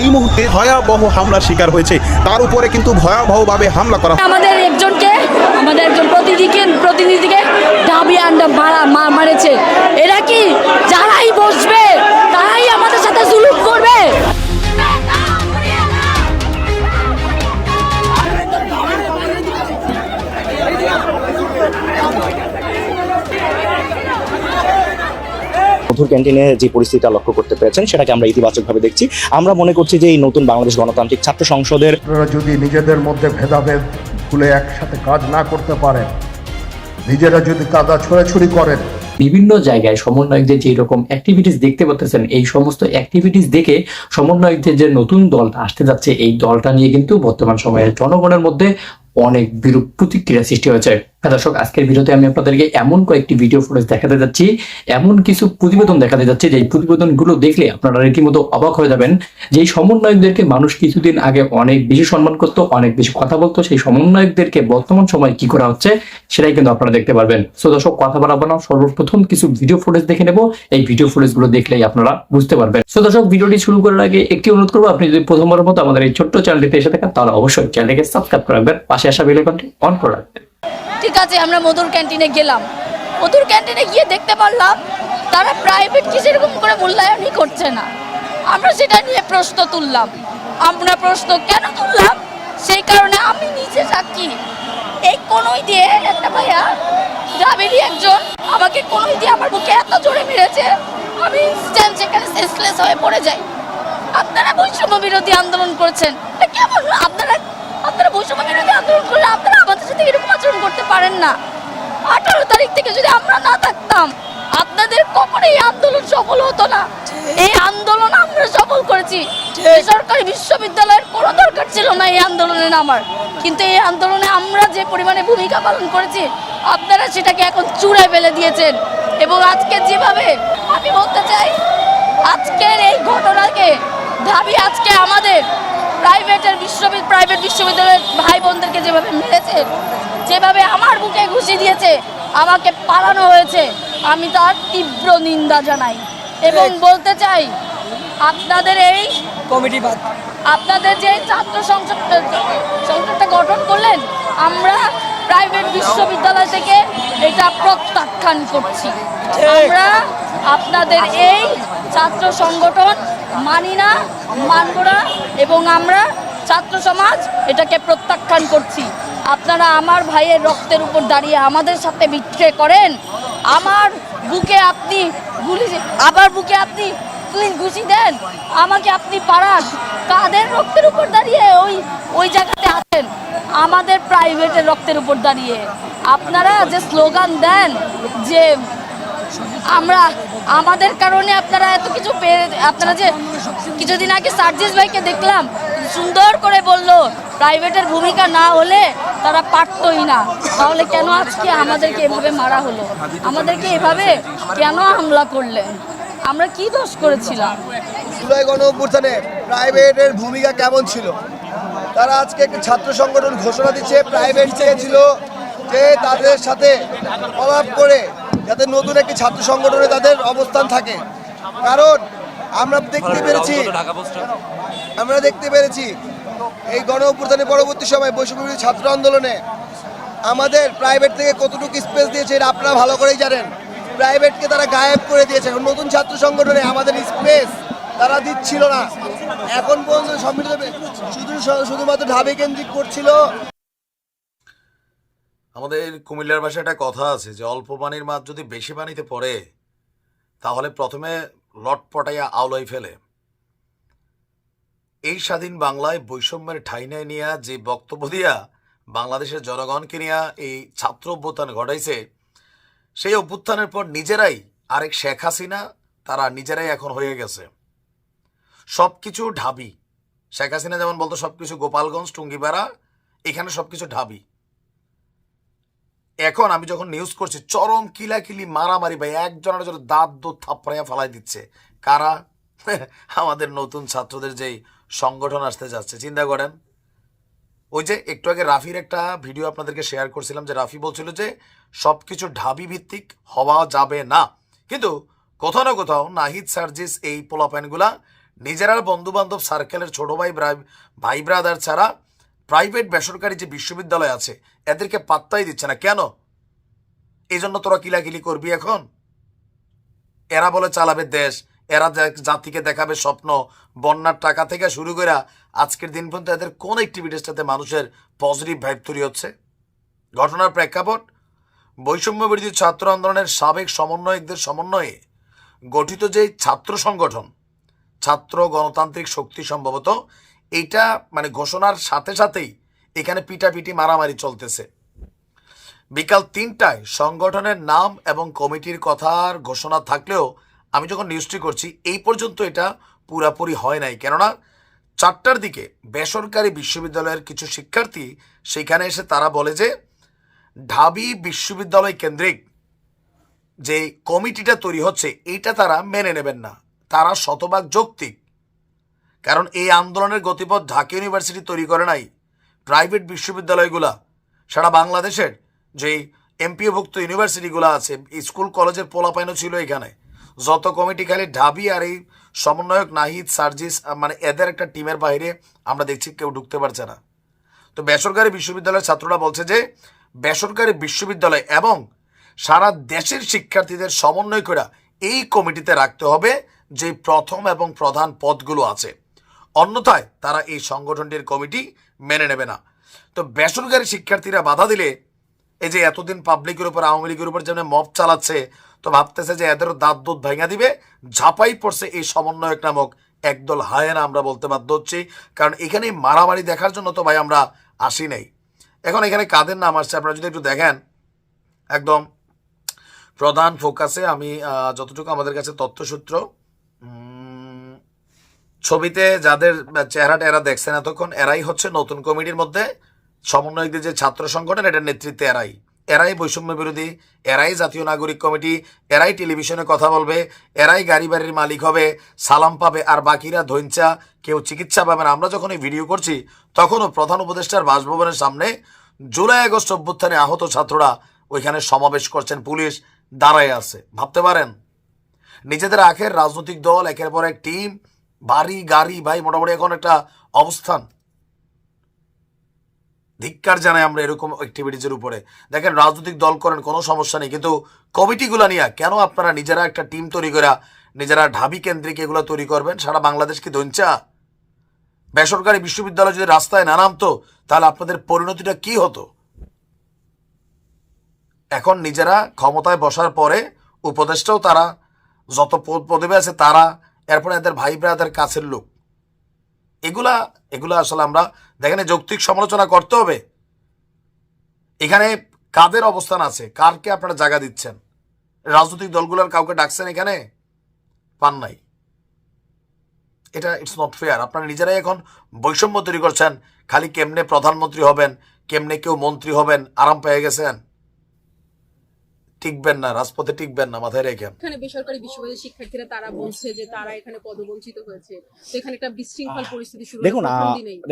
এই মুহূর্তে ভয়াবহ হামলার শিকার হয়েছে। তার উপরে কিন্তু ভয়াবহভাবে হামলা করা আমাদের একজনকে, আমাদের একজন প্রতিনিধিকে প্রতিনিধিকে ডাবি আন্ডা মারা মারেছে। এরা কি, যারাই বসবে মধুর ক্যান্টিনে যে পরিস্থিতিটা লক্ষ্য করতে পেরেছেন সেটাকে আমরা ইতিবাচকভাবে দেখছি। আমরা মনে করছি যে এই নতুন বাংলাদেশ গণতান্ত্রিক ছাত্র সংসদের যদি নিজেদের মধ্যে ভেদাভেদ ভুলে একসাথে কাজ না করতে পারেন নিজেরা যদি কাদা ছোড়াছুড়ি করেন বিভিন্ন জায়গায় সমন্বয়কদের যে রকম অ্যাক্টিভিটিস দেখতে পাচ্ছেন এই সমস্ত অ্যাক্টিভিটিস দেখে সমন্বয়কদের যে নতুন দলটা আসতে যাচ্ছে এই দলটা নিয়ে কিন্তু বর্তমান সময়ে জনগণের মধ্যে অনেক বিরূপ প্রতিক্রিয়া সৃষ্টি হয়েছে। হ্যাঁ দর্শক, আজকের ভিডিওতে আমি আপনাদেরকে এমন কয়েকটি ভিডিও ফুটেজ দেখাতে যাচ্ছি। এমন কিছু প্রতিবেদন দেখাতে যাচ্ছে যে প্রতিবেদনগুলো দেখলে আপনারা রীতিমতো অবাক হয়ে যাবেন যে সমন্বয়কদেরকে মানুষ কিছুদিন আগে অনেক বেশি সম্মান করতো, অনেক বেশি কথা বলতো। সেই সমন্বয়কদেরকে বর্তমান সময় কি করা হচ্ছে সেটাই কিন্তু আপনারা দেখতে পারবেন। সো দর্শক, কথা বাড়াবো না, সর্বপ্রথম কিছু ভিডিও ফুটেজ দেখে নেব। এই ভিডিও ফুটেজগুলো দেখলেই আপনারা বুঝতে পারবেন। সো দর্শক, ভিডিওটি শুরু করার আগে একটি অনুরোধ করব, আপনি যদি প্রথমবার মতো আমাদের এই ছোট্ট চ্যানেলটিতে এসে থাকেন, তাহলে অবশ্যই চ্যানেলটিকে সাবস্ক্রাইব করে রাখবেন। পাশে আসা বেল আইকনটি অন করে রাখবেন। ঠিক আছে, আমরা মধুর ক্যান্টিনে গেলাম। মধুর ক্যান্টিনে গিয়ে দেখতে পারলাম, তারা প্রাইভেট কি সেরকম করে মূল্যায়নই করছে না। আমরা সেটা নিয়ে প্রশ্ন তুললাম। আমরা প্রশ্ন কেন তুললাম? সেই কারণে আমি নিজে সাক্ষী। এই কোনোই দিয়ে একটা ভাইয়া গ্রামেরই একজন, আমাকে কোনোই দিয়ে আমার বুকে এত জোরে মেরেছে, আমি ইনস্ট্যান্ট সেখানে সেন্সলেস হয়ে পড়ে যাই। আপনারা বৈষম্য বিরোধী আন্দোলন করছেন। কেমন? আপনারা আপনারা বৈষম্য বিরোধী আন্দোলন করলে আপনারা আচরণ করতে পারেন না। আঠারো তারিখ থেকে যদি আমরা না থাকতাম, আপনাদের কখনো এই আন্দোলন সফল হতো না। এই আন্দোলন আমরা সফল করেছি। বেসরকারি বিশ্ববিদ্যালয়ের কোনো দরকার ছিল না এই আন্দোলনে নামার। কিন্তু এই আন্দোলনে আমরা যে পরিমাণে ভূমিকা পালন করেছি, আপনারা সেটাকে এখন চূড়ায় ফেলে দিয়েছেন। এবং আজকে যেভাবে, আমি বলতে চাই, আজকের এই ঘটনাকে দাবি আজকে আমাদের প্রাইভেটের বিশ্ববিদ্যালয় প্রাইভেট বিশ্ববিদ্যালয়ের ভাই বোনদেরকে যেভাবে মেরেছে যেভাবে আমার বুকে ঘুষি দিয়েছে আমাকে পালানো হয়েছে আমি তার তীব্র নিন্দা জানাই এবং বলতে চাই আপনাদের এই কমিটি আপনাদের যে ছাত্র সংসদ সংসদটা গঠন করলেন আমরা প্রাইভেট বিশ্ববিদ্যালয় থেকে এটা প্রত্যাখ্যান করছি। আমরা আপনাদের এই ছাত্র সংগঠন মানি না মানব না এবং আমরা ছাত্র সমাজ এটাকে প্রত্যাখ্যান করছি। আপনারা আমার ভাইয়ের রক্তের উপর দাঁড়িয়ে আমাদের সাথে বিক্রে করেন। আমার বুকে আপনি গুলি আবার বুকে আপনি ঘুষি দেন। আমাকে আপনি পাড়ান। কাদের রক্তের উপর দাঁড়িয়ে ওই ওই জায়গাতে আছেন? আমাদের প্রাইভেটের রক্তের উপর দাঁড়িয়ে। আপনারা যে স্লোগান দেন যে আমরা, আমাদের কারণে আপনারা এত কিছু পেয়ে, আপনারা যে কিছুদিন আগে সার্জিস ভাইকে দেখলাম, সুন্দর করে বলল প্রাইভেটের ভূমিকা না হলে তারা পারতই না। তাহলে কেন আজকে আমাদেরকে এভাবে মারা হলো? আমাদেরকে এভাবে কেন হামলা করলেন? আমরা কি দোষ করেছিলাম? প্রাইভেটের ভূমিকা কেমন ছিল? তারা আজকে একটি ছাত্র সংগঠন ঘোষণা দিচ্ছে প্রাইভেট চেয়েছিল যে তাদের সাথে অলাপ করে যাতে নতুন একটি ছাত্র সংগঠনে তাদের অবস্থান থাকে। কারণ আমরা দেখতে পেরেছি আমরা দেখতে পেরেছি এই গণ অভ্যুত্থানের পরবর্তী সময় বৈষম্যবিরোধী ছাত্র আন্দোলনে আমাদের প্রাইভেট থেকে কতটুকু স্পেস দিয়েছে এটা আপনারা ভালো করেই জানেন। প্রাইভেটকে তারা গায়েব করে দিয়েছে। এখন নতুন ছাত্র সংগঠনে আমাদের স্পেস তারা দিচ্ছিল না। এখন পর্যন্ত সম্মিলিত শুধু শুধুমাত্র ঢাবি কেন্দ্রিক করছিল আমাদের কুমিল্লার ভাষায় একটা কথা আছে যে, অল্প পানির মাছ যদি বেশি পানিতে পড়ে, তাহলে প্রথমে লট পটাইয়া আওলাই ফেলে। এই স্বাধীন বাংলায় বৈষম্যের ঠাই নাই নিয়া যে বক্তব্য দিয়া বাংলাদেশের জনগণকে নিয়ে এই ছাত্র অভ্যুত্থান ঘটাইছে, সেই অভ্যুত্থানের পর নিজেরাই আরেক শেখ হাসিনা, তারা নিজেরাই এখন হয়ে গেছে। সব কিছু ঢাবি। শেখ হাসিনা যেমন বলতো সব কিছু গোপালগঞ্জ, টুঙ্গিপাড়া, এখানে সব কিছু ঢাবি। এখন আমি যখন নিউজ করছি, চরম কিলাকিলি, মারামারি, ভাই, একজনের জন্য দাঁত, দুধ থাপড়াইয়া ফেলাই দিচ্ছে। কারা? আমাদের নতুন ছাত্রদের যেই সংগঠন আসতে যাচ্ছে, চিন্তা করেন। ওই যে একটু আগে রাফির একটা ভিডিও আপনাদেরকে শেয়ার করছিলাম, যে রাফি বলছিল যে সব কিছু ঢাবি ভিত্তিক হওয়া যাবে না। কিন্তু কোথাও না কোথাও নাহিদ সার্জিস এই পোলাপ্যানগুলা নিজেরা বন্ধু বান্ধব সার্কেলের ছোট ভাই ভাই ব্রাদার ছাড়া প্রাইভেট বেসরকারি যে বিশ্ববিদ্যালয় আছে, এদেরকে পাত্তাই দিচ্ছে না। কেন? এই জন্য তোরা কিলাকিলি করবি এখন। এরা বলে চালাবে দেশ, এরা জাতিকে দেখাবে স্বপ্ন, বন্যার টাকা থেকে শুরু করে আজকের দিন পর্যন্ত এদের কোন অ্যাক্টিভিটিসটাতে মানুষের পজিটিভ ভাইব তৈরি হচ্ছে? ঘটনার প্রেক্ষাপট বৈষম্য বিরোধী ছাত্র আন্দোলনের সাবেক সমন্বয়কদের সমন্বয়ে গঠিত যে ছাত্র সংগঠন, ছাত্র গণতান্ত্রিক শক্তি সম্ভবত এইটা মানে ঘোষণার সাথে সাথেই এখানে পিটাপিটি মারামারি চলতেছে। বিকাল তিনটায় সংগঠনের নাম এবং কমিটির কথার ঘোষণা থাকলেও আমি যখন নিউজটি করছি, এই পর্যন্ত এটা পুরাপুরি হয় নাই। কেননা চারটার দিকে বেসরকারি বিশ্ববিদ্যালয়ের কিছু শিক্ষার্থী সেখানে এসে তারা বলে যে, ঢাবি বিশ্ববিদ্যালয় কেন্দ্রিক যে কমিটিটা তৈরি হচ্ছে, এইটা তারা মেনে নেবেন না। তারা শতভাগ যৌক্তিক। কারণ এই আন্দোলনের গতিপথ ঢাকা ইউনিভার্সিটি তৈরি করে নাই প্রাইভেট বিশ্ববিদ্যালয়গুলা। সারা বাংলাদেশের যে এমপিওভুক্ত ইউনিভার্সিটিগুলো আছে স্কুল কলেজের পোলাপাইনও ছিল এখানে। যত কমিটি খালি ঢাবি আর এই সমন্বয়ক নাহিদ, সার্জিস মানে এদের একটা টিমের বাইরে আমরা দেখছি কেউ ঢুকতে পারছে না। তো বেসরকারি বিশ্ববিদ্যালয়ের ছাত্ররা বলছে যে, বেসরকারি বিশ্ববিদ্যালয় এবং সারা দেশের শিক্ষার্থীদের সমন্বয় করে এই কমিটিতে রাখতে হবে যে প্রথম এবং প্রধান পদগুলো আছে। অন্যথায় তারা এই সংগঠনটির কমিটি মেনে নেবে না। তো বেসরকারি শিক্ষার্থীরা বাধা দিলে এই যে এতদিন পাবলিকের উপর, আওয়ামী লীগের উপর যেমন মব চালাচ্ছে, তো ভাবতেছে যে এদের দাঁত দুধ ভেঙে দিবে, ঝাপাই পড়ছে এই সমন্বয়ক নামক একদল হায়না আমরা বলতে বাধ্য হচ্ছি, কারণ এখানে মারামারি দেখার জন্য তো ভাই আমরা আসি নাই। এখন এখানে কাদের নাম আসছে, আপনারা যদি একটু দেখেন, একদম প্রধান ফোকাসে আমি যতটুকু আমাদের কাছে তথ্যসূত্র ছবিতে যাদের চেহারা টেহারা দেখছেন এতক্ষণ এরাই হচ্ছে নতুন কমিটির মধ্যে সমন্বয়কদের যে ছাত্র সংগঠন, এটার নেতৃত্বে এরাই। এরাই বৈষম্য বিরোধী, এরাই জাতীয় নাগরিক কমিটি, এরাই টেলিভিশনে কথা বলবে, এরাই গাড়ি বাড়ির মালিক হবে, সালাম পাবে, আর বাকিরা ধৈঞ্চা কেউ চিকিৎসা পাবে না। আমরা যখন এই ভিডিও করছি, তখনও প্রধান উপদেষ্টার বাসভবনের সামনে জুলাই আগস্ট অভ্যুত্থানে আহত ছাত্ররা ওইখানে সমাবেশ করছেন। পুলিশ দাঁড়ায় আছে। ভাবতে পারেন? নিজেদের আখের রাজনৈতিক দল, একের পর এক টিম বাড়ি, গাড়ি, ভাই, মোটামুটি এখন একটা অবস্থান। ধিক্কার জানাই আমরা এরকম অ্যাক্টিভিটিজের উপরে। দেখেন, রাজনৈতিক দল করেন, কোনো সমস্যা নেই। কিন্তু কমিটিগুলো নিয়ে কেন আপনারা নিজেরা একটা টিম তৈরি করে, নিজেরা ঢাবি কেন্দ্রিক এগুলো তৈরি করবেন? সারা বাংলাদেশ কি দঞ্চা বেসরকারি বিশ্ববিদ্যালয় যদি রাস্তায় না নামতো, তাহলে আপনাদের পরিণতিটা কি হতো? এখন নিজেরা ক্ষমতায় বসার পরে উপদেষ্টাও তারা, যত পদ, পদবি আছে তারা এরপরে এদের ভাই ব্রাদের কাছের লোক। এগুলা এগুলা আসলে আমরা দেখেন যৌক্তিক সমালোচনা করতে হবে। এখানে কাদের অবস্থান আছে? কারকে আপনারা জায়গা দিচ্ছেন? রাজনৈতিক দলগুলোর কাউকে ডাকছেন এখানে? পান নাই। এটা ইটস নট ফেয়ার আপনারা নিজেরাই এখন বৈষম্য তৈরি করছেন। খালি কেমনে প্রধানমন্ত্রী হবেন, কেমনে কেউ মন্ত্রী হবেন, আরাম পেয়ে গেছেন। টিকবেন না রাজপথে টিকবেন না মাথায় রেখেন। এখানে বেসরকারি বিশ্ববিদ্যালয়ের শিক্ষার্থীরা তারা বলছে যে তারা এখানে পদবঞ্চিত হয়েছে। তো এখানে একটা বিশৃঙ্খল পরিস্থিতি শুরু দেখুন।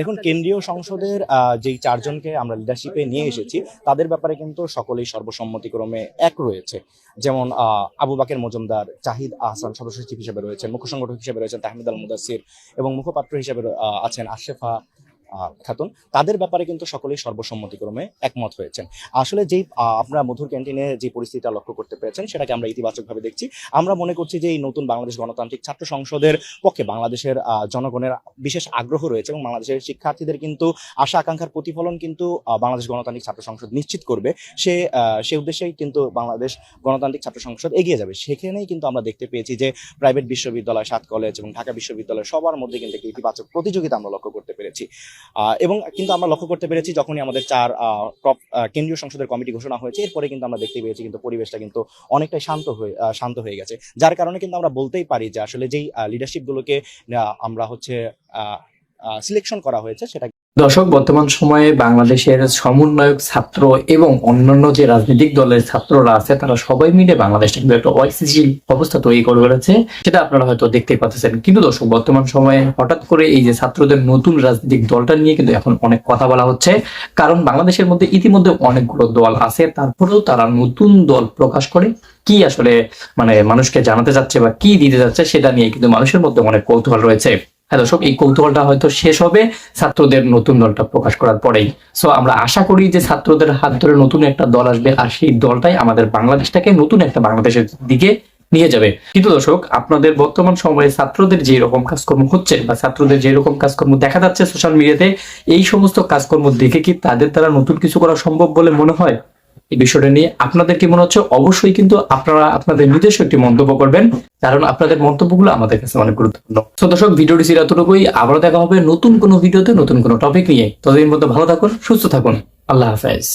দেখুন কেন্দ্রীয় সংসদের যেই চারজনকে আমরা লিডারশিপে নিয়ে এসেছি তাদের ব্যাপারে কিন্তু সকলেই সর্বসম্মতিক্রমে এক রয়েছে। যেমন আহ, আবু বাকের মজুমদার জাহিদ আহসান সদস্য সচিব হিসেবে রয়েছেন মুখ্য সংগঠক হিসেবে রয়েছেন তাহমিদ আল মুদাসির এবং মুখপাত্র হিসেবে আছেন আশরেফা আহ, খাতুন, তাদের ব্যাপারে কিন্তু সকলেই সর্বসম্মতিক্রমে একমত হয়েছেন। আসলে যেই আপনারা মধুর ক্যান্টিনে যে পরিস্থিতিটা লক্ষ্য করতে পেরেছেন, সেটাকে আমরা ইতিবাচকভাবে দেখছি। আমরা মনে করছি যে এই নতুন বাংলাদেশ গণতান্ত্রিক ছাত্র সংসদের পক্ষে বাংলাদেশের জনগণের বিশেষ আগ্রহ রয়েছে এবং বাংলাদেশের শিক্ষার্থীদের কিন্তু আশা, আকাঙ্ক্ষার প্রতিফলন কিন্তু বাংলাদেশ গণতান্ত্রিক ছাত্র সংসদ নিশ্চিত করবে। সে সে উদ্দেশ্যেই কিন্তু বাংলাদেশ গণতান্ত্রিক ছাত্র সংসদ এগিয়ে যাবে। সেখানেই কিন্তু আমরা দেখতে পেয়েছি যে প্রাইভেট বিশ্ববিদ্যালয়, সাত কলেজ এবং ঢাকা বিশ্ববিদ্যালয় সবার মধ্যে কিন্তু একটি ইতিবাচক প্রতিযোগিতা আমরা লক্ষ্য করতে পেরেছি। এবং কিন্তু আমরা লক্ষ্য করতে পেরেছি যখনই আমাদের চার টপ কেন্দ্রীয় সংসদের কমিটি ঘোষণা হয়েছে, এরপরে কিন্তু আমরা দেখতে পেয়েছি কিন্তু পরিবেশটা কিন্তু অনেকটাই শান্ত হয়ে শান্ত হয়ে গেছে। যার কারণে কিন্তু আমরা বলতেই পারি যে আসলে যেই লিডারশিপগুলোকে আমরা হচ্ছে সিলেকশন করা হয়েছে সেটা দর্শক, বর্তমান সময়ে বাংলাদেশের সমন্বয়ক ছাত্র এবং অন্যান্য যে রাজনৈতিক দলের ছাত্ররা আছে, তারা সবাই মিলে বাংলাদেশটা কিন্তু একটা অস্থিতিশীল অবস্থা তৈরি করে ফেলেছে। সেটা আপনারা হয়তো দেখতে পাচ্ছেন। কিন্তু দর্শক, বর্তমান সময়ে হঠাৎ করে এই যে ছাত্রদের নতুন রাজনৈতিক দলটা নিয়ে কিন্তু এখন অনেক কথা বলা হচ্ছে। কারণ বাংলাদেশের মধ্যে ইতিমধ্যে অনেকগুলো দল আছে, তারপরেও তারা নতুন দল প্রকাশ করে কি আসলে মানে মানুষকে জানাতে যাচ্ছে বা কি দিতে যাচ্ছে সেটা নিয়ে কিন্তু মানুষের মধ্যে অনেক কৌতূহল রয়েছে। হ্যাঁ দর্শক, এই কৌতূহলটা হয়তো শেষ হবে ছাত্রদের নতুন দলটা প্রকাশ করার পরেই। সো আমরা আশা করি যে ছাত্রদের হাত ধরে নতুন একটা দল আসবে আর সেই দলটাই আমাদের বাংলাদেশটাকে নতুন একটা বাংলাদেশের দিকে নিয়ে যাবে। কিন্তু দর্শক, আপনাদের বর্তমান সময়ে ছাত্রদের যে রকম কাজকর্ম হচ্ছে বা ছাত্রদের যে রকম কাজকর্ম দেখা যাচ্ছে সোশ্যাল মিডিয়াতে এই সমস্ত কাজকর্ম দেখে কি তাদের দ্বারা নতুন কিছু করা সম্ভব বলে মনে হয়? এই বিষয়টা নিয়ে আপনাদের কি মনে হচ্ছে? অবশ্যই কিন্তু আপনারা আপনাদের নিজস্ব একটি মন্তব্য করবেন। কারণ আপনাদের মন্তব্যগুলো আমাদের কাছে অনেক গুরুত্বপূর্ণ। তো দর্শক, ভিডিওটি ছিল এতটুকুই। আবারও দেখা হবে নতুন কোনো ভিডিওতে নতুন কোনো টপিক নিয়ে। ততদিন মধ্যে ভালো থাকুন, সুস্থ থাকুন। আল্লাহ হাফেজ।